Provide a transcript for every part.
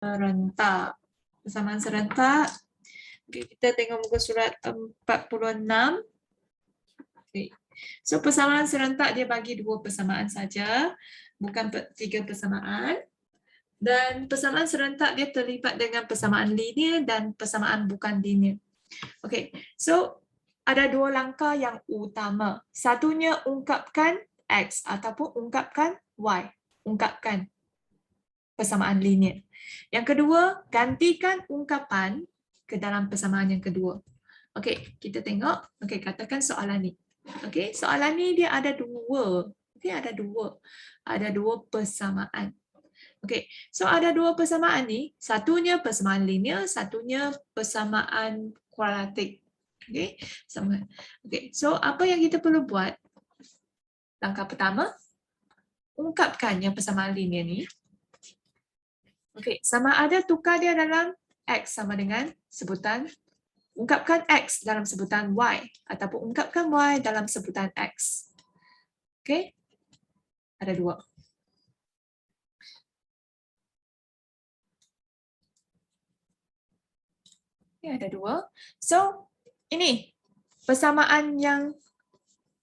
serentak. Persamaan serentak. Okay, kita tengok muka surat 46. Okay. So persamaan serentak dia bagi dua persamaan saja, bukan tiga persamaan. Dan persamaan serentak dia terlibat dengan persamaan linear dan persamaan bukan linear. Okay, so ada dua langkah yang utama. Satunya ungkapkan X ataupun ungkapkan Y. Ungkapkan persamaan linear. Yang kedua, gantikan ungkapan ke dalam persamaan yang kedua. Okey, kita tengok. Okey, katakan soalan ni. Okey, soalan ni dia ada dua. Okey, ada dua. Ada dua persamaan. Okey, so ada dua persamaan ni. Satunya persamaan linear, satunya persamaan kuadratik. Okey, sama. Okey, so apa yang kita perlu buat? Langkah pertama, ungkapkan yang persamaan linear ni. Okey, sama ada tukar dia dalam X sama dengan sebutan ungkapkan X dalam sebutan Y ataupun ungkapkan Y dalam sebutan X. Okey, ada dua. Okay, ada dua. So, ini persamaan yang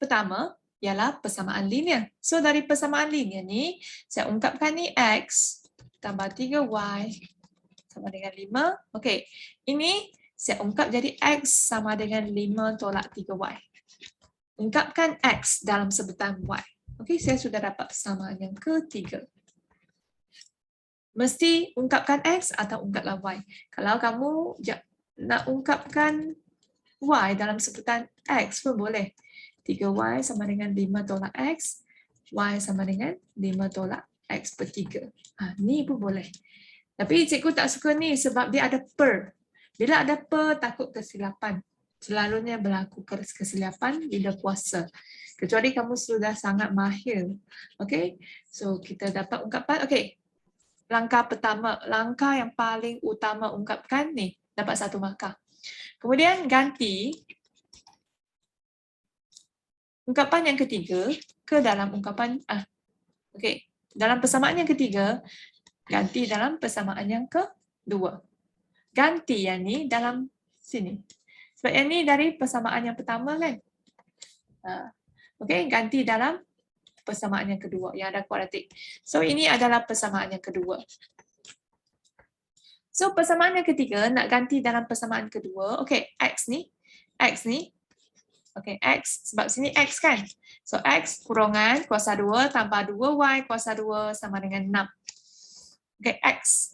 pertama ialah persamaan linear. So dari persamaan linear ni, saya ungkapkan ni X tambah 3Y sama dengan 5. Okey, ini saya ungkap jadi X sama dengan 5 tolak 3Y. Ungkapkan X dalam sebutan Y. Okey, saya sudah dapat persamaan yang ketiga. Mesti ungkapkan X atau ungkaplah Y. Kalau kamu nak ungkapkan Y dalam sebutan X pun boleh. 3y sama dengan 5 tolak x, y sama dengan 5 tolak x per 3. Ha, ni pun boleh. Tapi cikgu tak suka ni sebab dia ada per. Bila ada per, takut kesilapan. Selalunya berlaku kesilapan bila puasa. Kecuali kamu sudah sangat mahir. Okay, so kita dapat ungkapan. Okay, langkah pertama, langkah yang paling utama ungkapkan ni, dapat satu markah. Kemudian ganti ungkapan yang ketiga ke dalam ungkapan ah okey dalam persamaan yang ketiga ganti dalam persamaan yang kedua. Ganti yang ni dalam sini. Sebab yang ni dari persamaan yang pertama kan? Ha. okey ganti dalam persamaan yang kedua. Yang ada kuadratik. So ini adalah persamaan yang kedua. So persamaan yang ketiga nak ganti dalam persamaan kedua. Okey x ni. X ni Okay, X. Sebab sini X kan. So, X kurungan kuasa 2 tambah 2Y kuasa 2 sama dengan 6. Okay, X.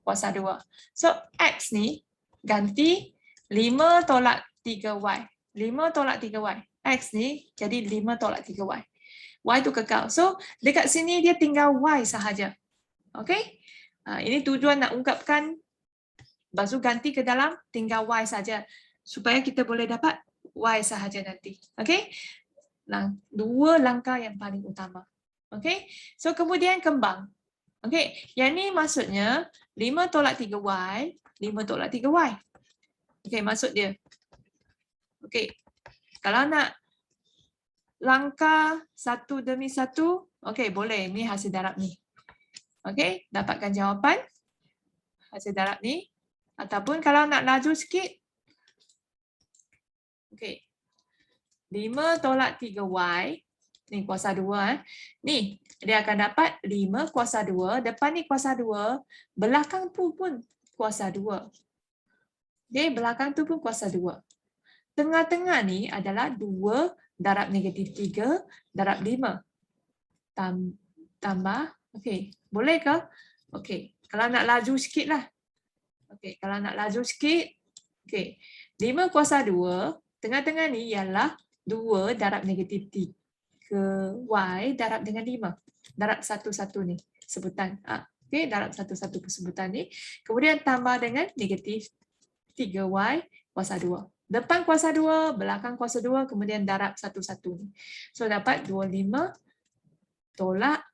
Kuasa 2. So, X ni ganti 5 tolak 3Y. 5 tolak 3Y. X ni jadi 5 tolak 3Y. Y tu kekal. So, dekat sini dia tinggal Y sahaja. Okay. Uh, ini tujuan nak ungkapkan. Lepas ganti ke dalam tinggal Y saja supaya kita boleh dapat Y sahaja nanti. Okay? Lang dua langkah yang paling utama. Okay? So kemudian kembang. Okay? Yang ni maksudnya 5 tolak 3Y, 5 tolak 3Y. Okay, maksud dia. Okay. Kalau nak langkah satu demi satu, okay boleh. Ni hasil darab ni. Okay, dapatkan jawapan hasil darab ni. Ataupun kalau nak laju sikit, Okey. 5 tolak 3y. Ni kuasa 2. Eh. Ni, dia akan dapat 5 kuasa 2. Depan ni kuasa 2. Belakang tu pun kuasa 2. Okay, belakang tu pun kuasa 2. Tengah-tengah ni adalah 2 darab negatif 3 darab 5. Tam, tambah. Okey, boleh ke? Okey, kalau nak laju sikit lah. Okey, kalau nak laju sikit. Okey, 5 kuasa 2 Tengah-tengah ni ialah 2 darab negatif 3 Y darab dengan 5. Darab satu-satu ni sebutan. Ah, okay, darab satu-satu sebutan ni. Kemudian tambah dengan negatif 3Y kuasa 2. Depan kuasa 2, belakang kuasa 2, kemudian darab satu-satu ni. So dapat 25 tolak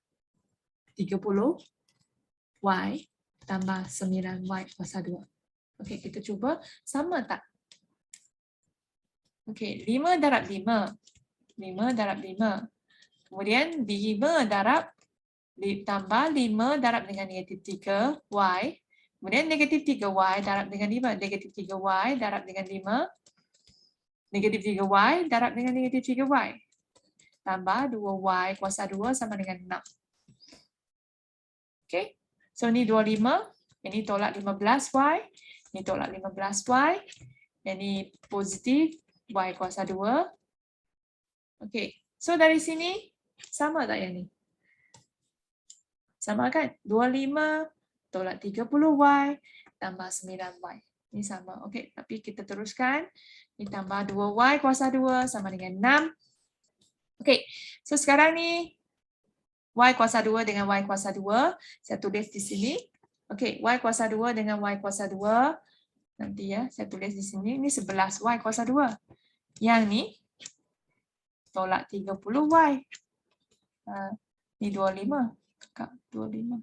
30 Y tambah 9Y kuasa 2. Okey, kita cuba sama tak? Okey, 5 darab 5. 5 darab 5. Kemudian 5 darab Tambah 5 darab dengan negatif 3, Y. Kemudian negatif 3Y darab dengan 5. Negatif 3Y darab dengan 5. Negatif 3Y darab dengan negatif 3Y. Tambah 2Y kuasa 2 sama dengan 6. Okay. So ni 25. Ini tolak 15Y. Ini tolak 15Y. Yang ni positif. Y kuasa 2. Okay. So dari sini sama tak yang ni? Sama kan? 25 tolak 30Y tambah 9Y. Ini sama. Okay. Tapi kita teruskan. Ini tambah 2Y kuasa 2 sama dengan 6. Okay. So sekarang ni y kuasa 2 dengan y kuasa 2. Saya tulis di sini. Okey, y kuasa 2 dengan y kuasa 2. Nanti ya, saya tulis di sini. Ini 11 y kuasa 2. Yang ni tolak 30y. Uh, ni 25. Kakak, 25.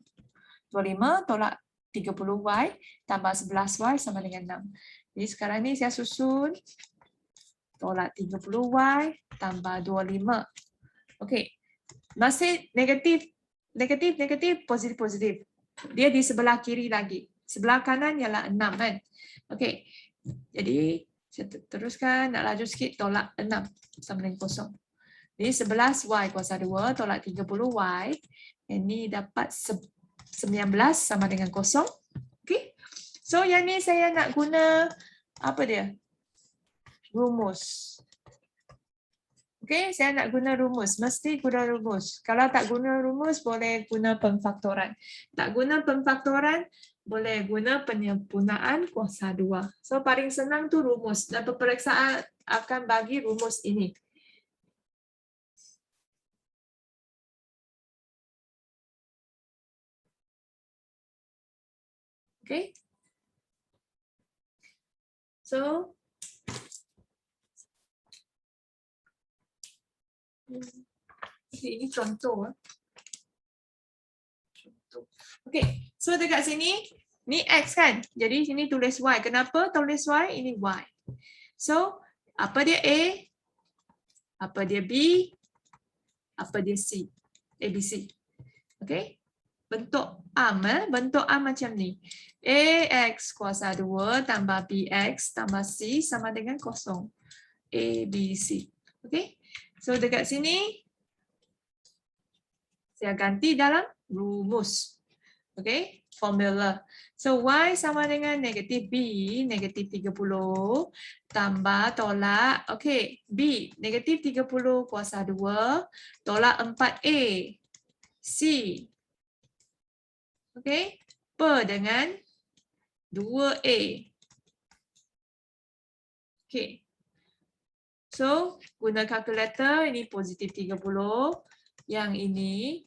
25 tolak 30y tambah 11y sama dengan 6. Jadi sekarang ni saya susun tolak 30y tambah 25. Okey, masih negatif, negatif, negatif, positif, positif. Dia di sebelah kiri lagi. Sebelah kanan ialah 6 kan. Okey. Jadi saya teruskan nak laju sikit tolak 6 sama dengan kosong. Jadi 11 y kuasa 2 tolak 30 y. Ini dapat 19 sama dengan kosong. Okey. So yang ni saya nak guna apa dia? Rumus. Okay, saya nak guna rumus. Mesti guna rumus. Kalau tak guna rumus, boleh guna pemfaktoran. Tak guna pemfaktoran, boleh guna penyempurnaan kuasa dua. So, paling senang tu rumus. Dan peperiksaan akan bagi rumus ini. Okay. So, Okay, ini. Eh. Contoh. Okay, so dekat sini, ni X kan? Jadi sini tulis Y. Kenapa tulis Y? Ini Y. So, apa dia A? Apa dia B? Apa dia C? A, B, C. Okay. Bentuk arm, eh? bentuk arm macam ni. AX kuasa 2 tambah BX tambah C sama dengan kosong. A, B, C. Okay. So dekat sini saya ganti dalam rumus. Okay, formula. So Y sama dengan negatif B, negatif 30 tambah tolak. Okay, B, negatif 30 kuasa 2 tolak 4A. C. Okay, per dengan 2A. Okay, So, guna kalkulator ini positif 30. Yang ini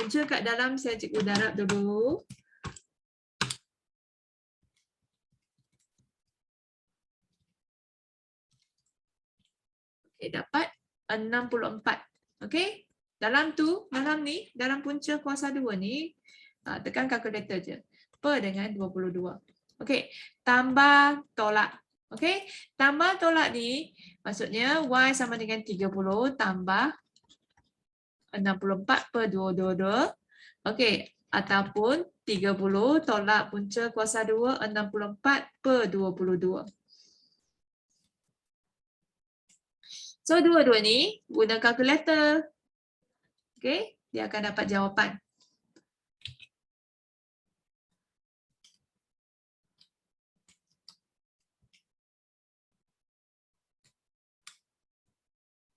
punca kat dalam saya cikgu darab dulu. Okay, dapat 64. Okay. Dalam tu, dalam ni, dalam punca kuasa 2 ni, ah, tekan kalkulator je. Per dengan 22. Okay. Tambah tolak Okey, tambah tolak ni maksudnya y sama dengan 30 tambah 64 per 222. Okey, ataupun 30 tolak punca kuasa 2 64 per 22. So dua-dua ni guna kalkulator. Okey, dia akan dapat jawapan.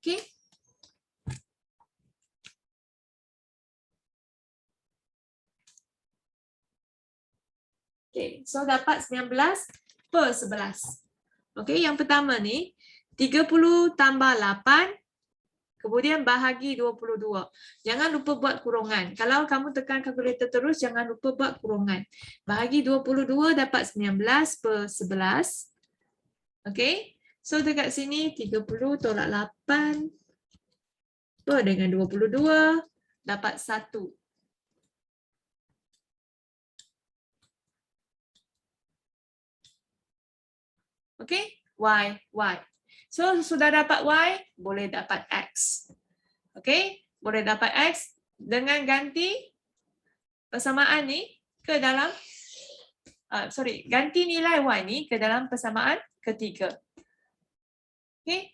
Okay. Okay, so dapat 19 per 11. Okay, yang pertama ni, 30 tambah 8, kemudian bahagi 22. Jangan lupa buat kurungan. Kalau kamu tekan kalkulator terus, jangan lupa buat kurungan. Bahagi 22 dapat 19 per 11. Okay, So dekat sini 30 tolak 8 per dengan 22 dapat 1. Okay, Y, Y. So sudah dapat Y, boleh dapat X. Okay, boleh dapat X, dengan ganti persamaan ni ke dalam uh, sorry, ganti nilai y ni ke dalam persamaan ketiga. Okay.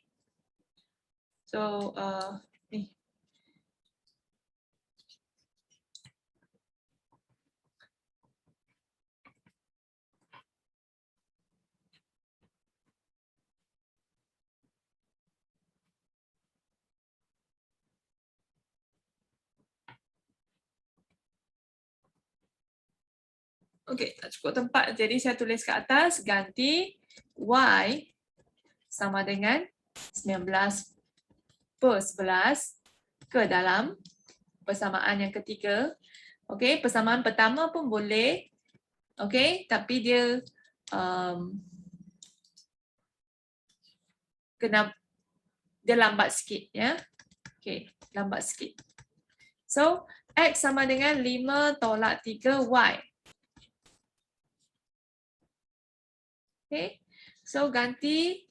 So, uh, ni. Okey, tak cukup tempat. Jadi saya tulis kat atas ganti y sama dengan 19 per 11 ke dalam persamaan yang ketiga. Okey, persamaan pertama pun boleh. Okey, tapi dia um, kena dia lambat sikit ya. Okey, lambat sikit. So, x sama dengan 5 tolak 3 Okay, so ganti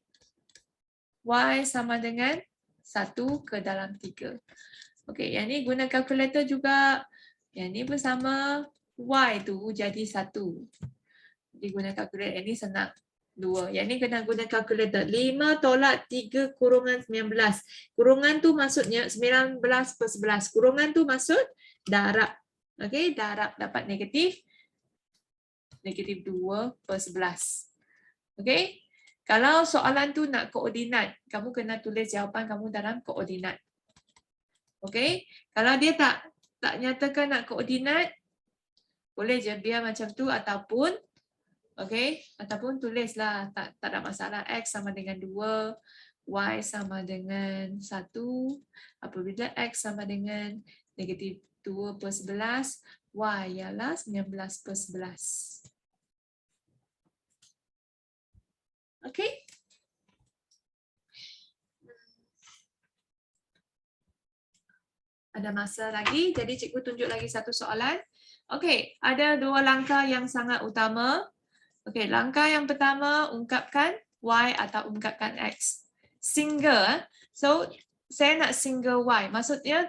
y sama dengan 1 ke dalam 3. Okay, yang ni guna kalkulator juga. Yang ni bersama y tu jadi 1. Jadi guna kalkulator, yang ni senang. 2. Yang ni kena guna kalkulator. 5 tolak 3 kurungan 19. Kurungan tu maksudnya 19 per 11. Kurungan tu maksud darab. Okay, darab dapat negatif. Negatif 2 per 11. Okay. Kalau soalan tu nak koordinat, kamu kena tulis jawapan kamu dalam koordinat. Okay. Kalau dia tak tak nyatakan nak koordinat, boleh je biar macam tu ataupun okay, ataupun tulislah tak tak ada masalah x sama dengan 2, y sama dengan 1 apabila x sama dengan negatif 2 per 11, y ialah 19 per 11. Okay. Ada masa lagi, jadi cikgu tunjuk lagi satu soalan. Okay, ada dua langkah yang sangat utama. Okay, langkah yang pertama ungkapkan y atau ungkapkan x. Single, so saya nak single y, maksudnya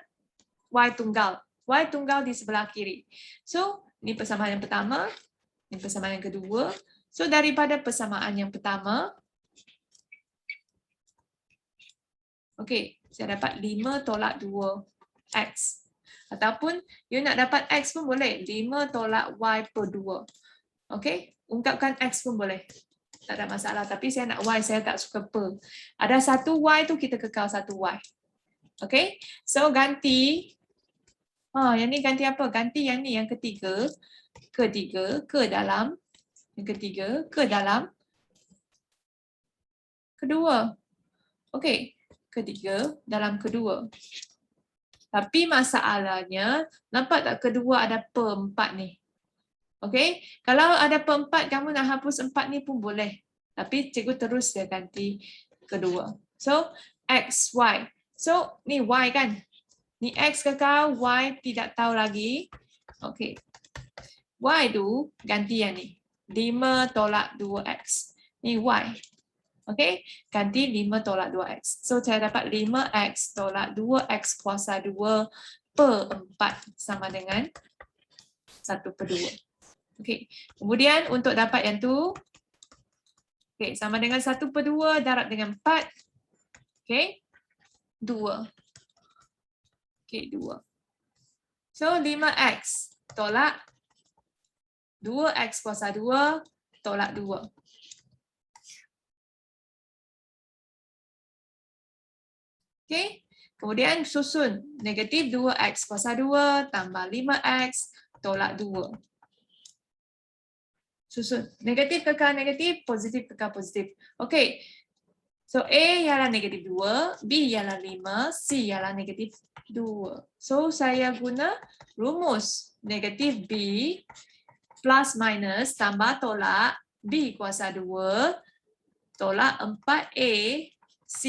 y tunggal. Y tunggal di sebelah kiri. So, ini persamaan yang pertama, ini persamaan yang kedua, So daripada persamaan yang pertama, okay, saya dapat 5 tolak 2 x. Ataupun you nak dapat x pun boleh, 5 tolak y per 2. Okay, ungkapkan x pun boleh. Tak ada masalah, tapi saya nak y, saya tak suka per. Ada satu y tu kita kekal satu y. Okay, so ganti. Ha, yang ni ganti apa? Ganti yang ni, yang ketiga. Ketiga ke dalam yang ketiga ke dalam kedua. Okey, ketiga dalam kedua. Tapi masalahnya, nampak tak kedua ada per empat ni? Okey, kalau ada per empat, kamu nak hapus empat ni pun boleh. Tapi cikgu terus dia ganti kedua. So, x, y. So, ni y kan? Ni x kekal, y tidak tahu lagi. Okey. Y tu ganti yang ni. 5 tolak 2x. Ni y. Okay, ganti 5 tolak 2x. So, saya dapat 5x tolak 2x kuasa 2 per 4 sama dengan 1 per 2. Okay, kemudian untuk dapat yang tu, okay, sama dengan 1 per 2 darab dengan 4. Okay, 2. Okay, 2. So, 5x tolak 2x kuasa 2 tolak 2. Okay. Kemudian susun negatif 2x kuasa 2 tambah 5x tolak 2. Susun. Negatif kekal negatif, positif kekal positif. Okay. So A ialah negatif 2, B ialah 5, C ialah negatif 2. So saya guna rumus negatif B plus minus tambah tolak B kuasa 2 tolak 4A C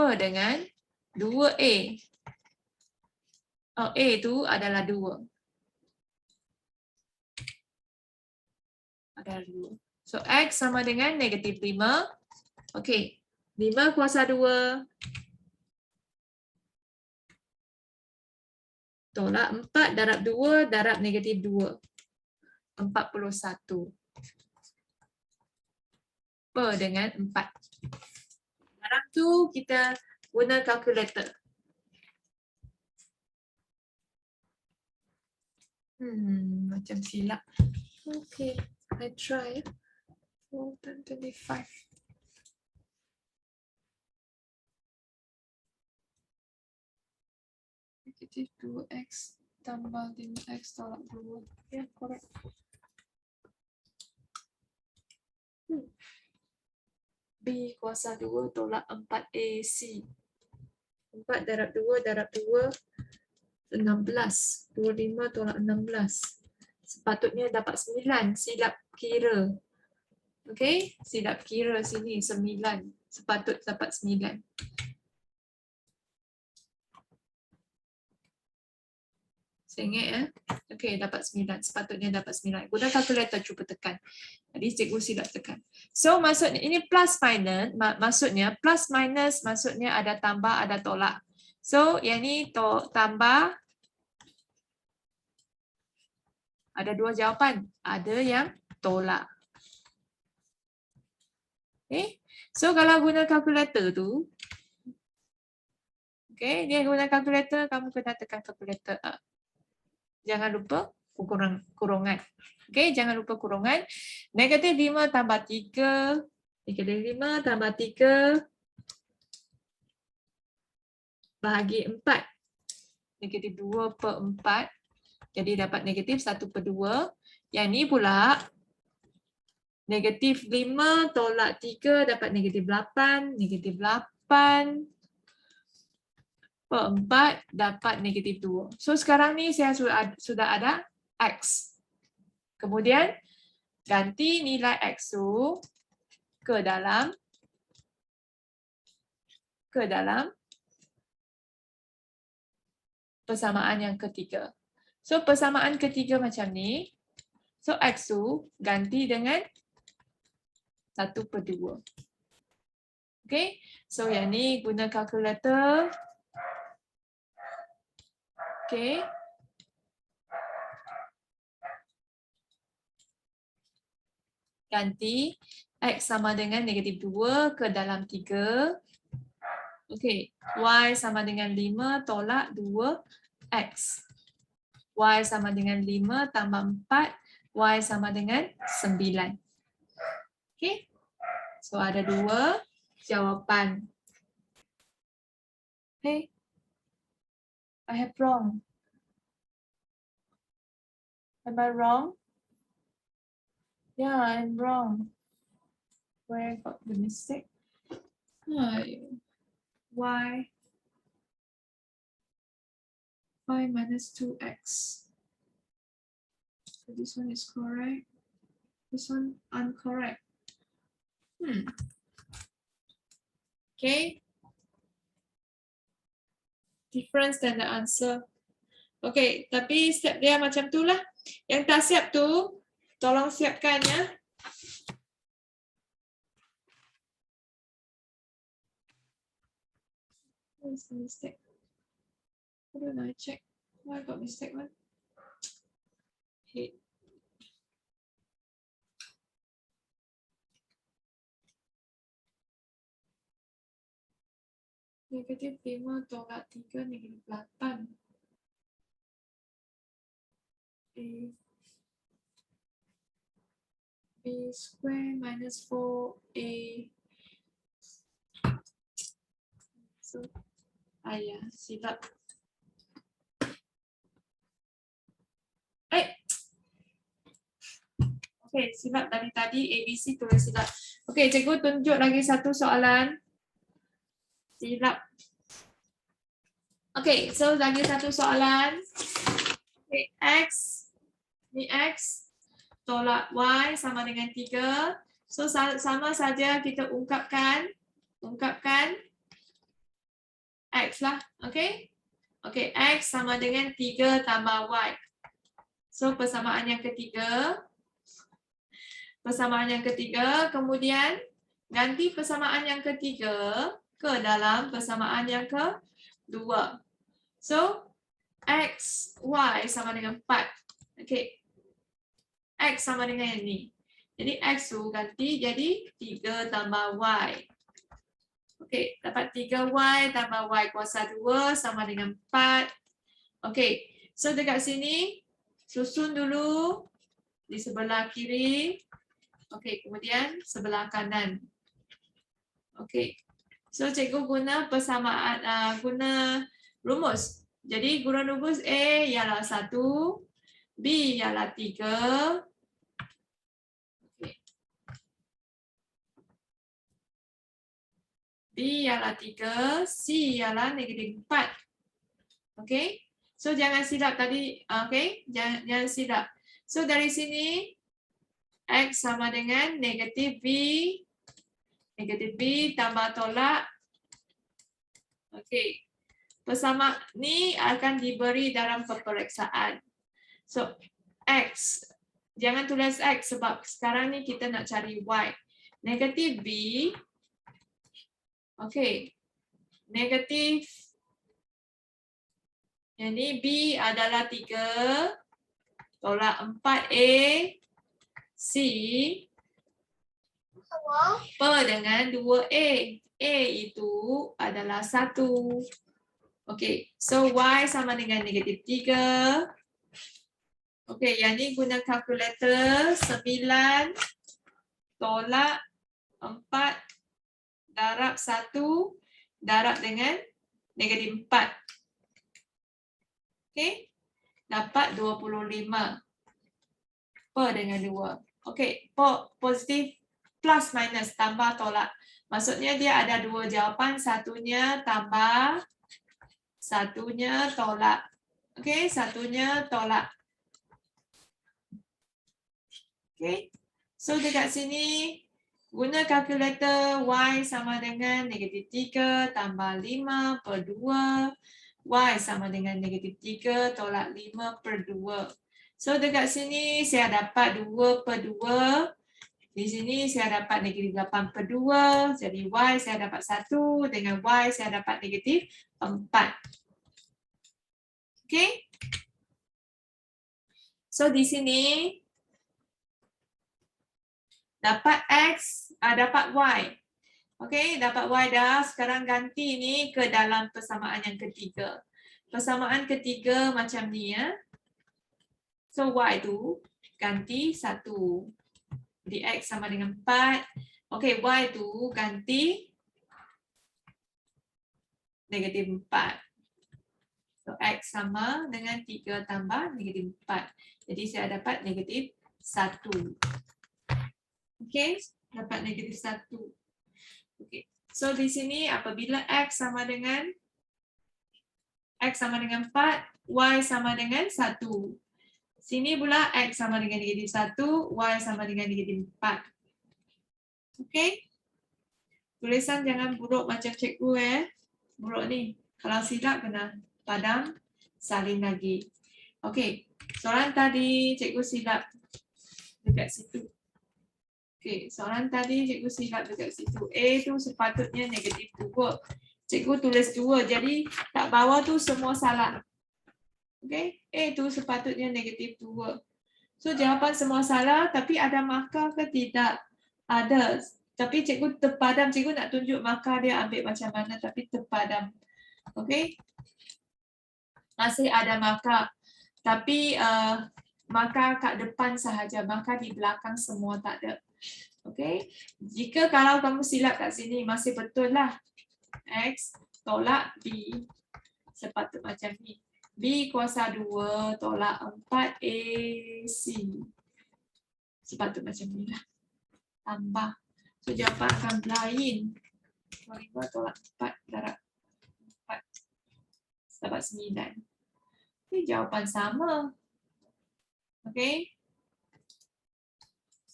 per dengan 2A. Oh, A itu adalah 2. Adalah 2. So, X sama dengan negatif 5. Okey. 5 kuasa 2 betul lah. 4 darab 2 darab negatif 2. 41. Per dengan 4. Sekarang tu kita guna kalkulator. Hmm, macam silap. Okay, I try. 4 negative 2x tambah 5x tolak 2. Ya, yeah, correct. Hmm. B kuasa 2 tolak 4AC. 4 darab 2 darab 2, 16. 25 tolak 16. Sepatutnya dapat 9. Silap kira. Okey, silap kira sini 9. Sepatut dapat 9. Ingat ya. Okay, dapat 9. Sepatutnya dapat 9. Guna kalkulator cuba tekan. Jadi cikgu silap tekan. So maksudnya ini plus minus. Maksudnya plus minus maksudnya ada tambah ada tolak. So yang ni to tambah ada dua jawapan. Ada yang tolak. Okay. So kalau guna kalkulator tu. Okay. Dia guna kalkulator. Kamu kena tekan kalkulator. Jangan lupa kurang, kurungan. Okay. Jangan lupa kurungan. Negatif 5 tambah 3. Negatif 5 tambah 3 bahagi 4. Negatif 2 per 4. Jadi dapat negatif 1 per 2. Yang ni pula negatif 5 tolak 3 dapat negatif 8. Negatif 8 per 4 dapat negatif 2. So sekarang ni saya sudah ada X. Kemudian ganti nilai X tu ke dalam ke dalam persamaan yang ketiga. So persamaan ketiga macam ni. So X tu ganti dengan 1 per 2. Okay. So yang ni guna kalkulator. Okay. Ganti X sama dengan negatif 2 ke dalam 3. Okay. Y sama dengan 5 tolak 2 X. Y sama dengan 5 tambah 4. Y sama dengan 9. Okay. So ada dua jawapan. Okay. I have wrong. Am I wrong? Yeah, I'm wrong. Where I got the mistake? Why? y minus 2x. So this one is correct. This one incorrect. Hmm. Okay. Difference than the answer. Okay, tapi step dia macam tu lah. Yang tak siap tu, tolong siapkan ya. Where's the mistake? Do I check? Oh, I got mistake one. Hate. Negatif 5 tolak 3 negatif 8. A. B square minus 4A. So, ayah, silap. Eh. Okay, silap dari tadi ABC tulis silap. Okay, cikgu tunjuk lagi satu soalan. Silap. Okay, so lagi satu soalan. Okay, X. Ni X. Tolak Y sama dengan 3. So sama saja kita ungkapkan. Ungkapkan. X lah. Okay. Okay, X sama dengan 3 tambah Y. So persamaan yang ketiga. Persamaan yang ketiga. Kemudian ganti persamaan yang ketiga ke dalam persamaan yang kedua. So X, Y sama dengan 4. Okay. X sama dengan yang ni. Jadi X tu ganti jadi 3 tambah Y. Okay, dapat 3Y tambah Y kuasa 2 sama dengan 4. Okay, so dekat sini susun dulu di sebelah kiri. Okay, kemudian sebelah kanan. Okay, so cikgu guna persamaan, uh, guna rumus. Jadi guna rumus A ialah 1, B ialah 3, B ialah 3, C ialah negatif 4. Okay. So jangan silap tadi. Okay. Jangan, jangan silap. So dari sini X sama dengan negatif B. Negatif B tambah tolak. Okay. Bersama ni akan diberi dalam peperiksaan. So X. Jangan tulis X sebab sekarang ni kita nak cari Y. Negatif B Okey. Negatif. Yang ni B adalah 3. Tolak 4A. C. Per dengan 2A. A itu adalah 1. Okey. So Y sama dengan negatif 3. Okey. Yang ni guna kalkulator. 9. Tolak 4 darab satu darab dengan negatif empat. Okey. Dapat dua puluh lima per dengan dua. Okey. Positif plus minus tambah tolak. Maksudnya dia ada dua jawapan. Satunya tambah. Satunya tolak. Okey. Satunya tolak. Okey. So dekat sini Guna kalkulator Y sama dengan negatif 3 tambah 5 per 2. Y sama dengan negatif 3 tolak 5 per 2. So dekat sini saya dapat 2 per 2. Di sini saya dapat negatif 8 per 2. Jadi Y saya dapat 1 dengan Y saya dapat negatif 4. Okay. So di sini dapat X, uh, dapat Y. Okey, dapat Y dah. Sekarang ganti ni ke dalam persamaan yang ketiga. Persamaan ketiga macam ni ya. So Y tu ganti 1. Jadi X sama dengan 4. Okey, Y tu ganti negatif 4. So X sama dengan 3 tambah negatif 4. Jadi saya dapat negatif 1. Okay, dapat negatif satu. Okay, so di sini apabila X sama dengan X sama dengan 4, Y sama dengan 1. Sini pula X sama dengan negatif 1, Y sama dengan negatif 4. Okay. Tulisan jangan buruk macam cikgu eh. Buruk ni. Kalau silap kena padam salin lagi. Okay. Soalan tadi cikgu silap dekat situ. Okey, soalan tadi cikgu silap dekat situ. A tu sepatutnya negatif 2. Cikgu tulis 2. Jadi tak bawah tu semua salah. Okey, A tu sepatutnya negatif 2. So jawapan semua salah tapi ada markah ke tidak? Ada. Tapi cikgu terpadam. Cikgu nak tunjuk markah dia ambil macam mana tapi terpadam. Okey. Masih ada markah. Tapi uh, markah kat depan sahaja. Markah di belakang semua tak ada. Okay. Jika kalau kamu silap kat sini masih betul lah. X tolak B. Sepatut macam ni. B kuasa 2 tolak 4 AC. Sepatut macam ni lah. Tambah. So jawapan akan lain. 5 tolak 4 darab 4. Dapat 9. Ini jawapan sama. Okay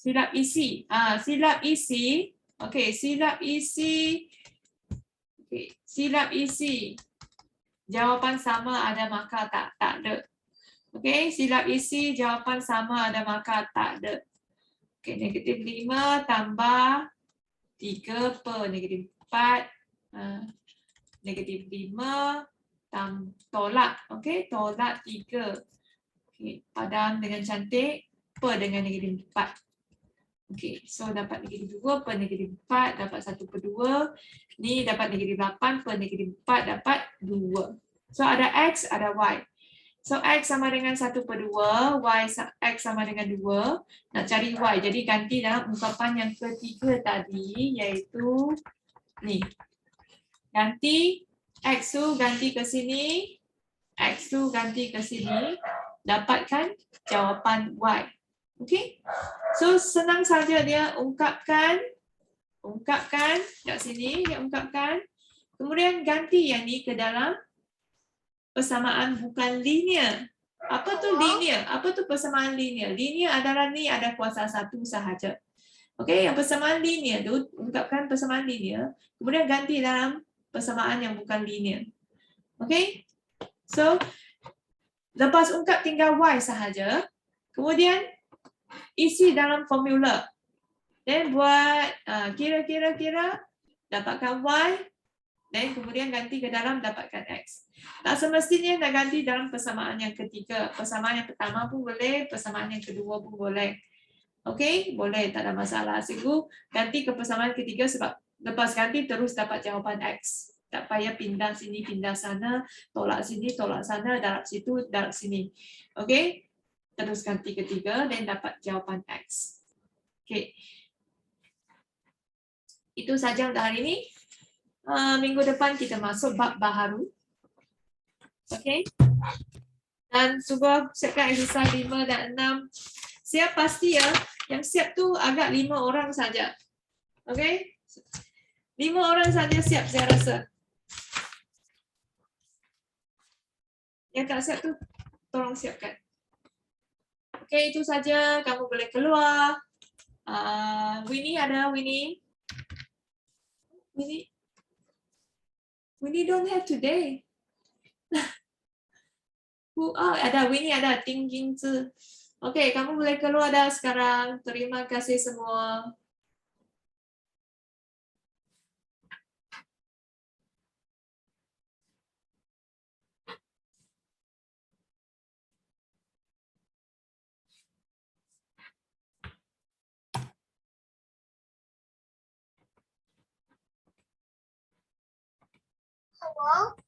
silap isi. Ah, silap isi. Okey, silap isi. Okey, silap isi. Jawapan sama ada maka tak? Tak ada. Okey, silap isi jawapan sama ada maka tak ada. Okey, negatif 5 tambah 3 per negatif 4. Uh, ah, negatif 5 tam, tolak. Okey, tolak tiga. Okey, padam dengan cantik. Per dengan negatif empat. Okey, so dapat negatif dua per negatif empat dapat satu per dua. Ni dapat negatif lapan per negatif empat dapat dua. So ada X, ada Y. So X sama dengan satu per dua, Y sa- X sama dengan dua. Nak cari Y, jadi ganti dalam ungkapan yang ketiga tadi iaitu ni. Ganti X tu ganti ke sini, X tu ganti ke sini, dapatkan jawapan Y. Okay? So senang saja dia ungkapkan, ungkapkan kat sini, dia ungkapkan. Kemudian ganti yang ni ke dalam persamaan bukan linear. Apa tu linear? Apa tu persamaan linear? Linear adalah ni ada kuasa satu sahaja. Okay, yang persamaan linear tu, ungkapkan persamaan linear, kemudian ganti dalam persamaan yang bukan linear. Okay, so lepas ungkap tinggal Y sahaja, kemudian isi dalam formula. Then buat uh, kira-kira-kira, dapatkan Y, dan kemudian ganti ke dalam dapatkan X. Tak semestinya nak ganti dalam persamaan yang ketiga. Persamaan yang pertama pun boleh, persamaan yang kedua pun boleh. Okey, boleh, tak ada masalah. Sigu ganti ke persamaan ketiga sebab lepas ganti terus dapat jawapan X. Tak payah pindah sini, pindah sana, tolak sini, tolak sana, darab situ, darab sini. Okey, terus ganti ketiga dan dapat jawapan X. Okey. Itu saja untuk hari ini. Uh, minggu depan kita masuk bab baharu. Okey. Dan cuba siapkan exercise 5 dan 6. Siap pasti ya. Yang siap tu agak lima orang saja. Okey. Lima orang saja siap saya rasa. Yang tak siap tu tolong siapkan. Okey, itu saja. Kamu boleh keluar. Uh, Winnie ada Winnie. Winnie. Winnie don't have today. Who oh, ada Winnie ada Ting Jin Zi. Okey, kamu boleh keluar dah sekarang. Terima kasih semua. wall.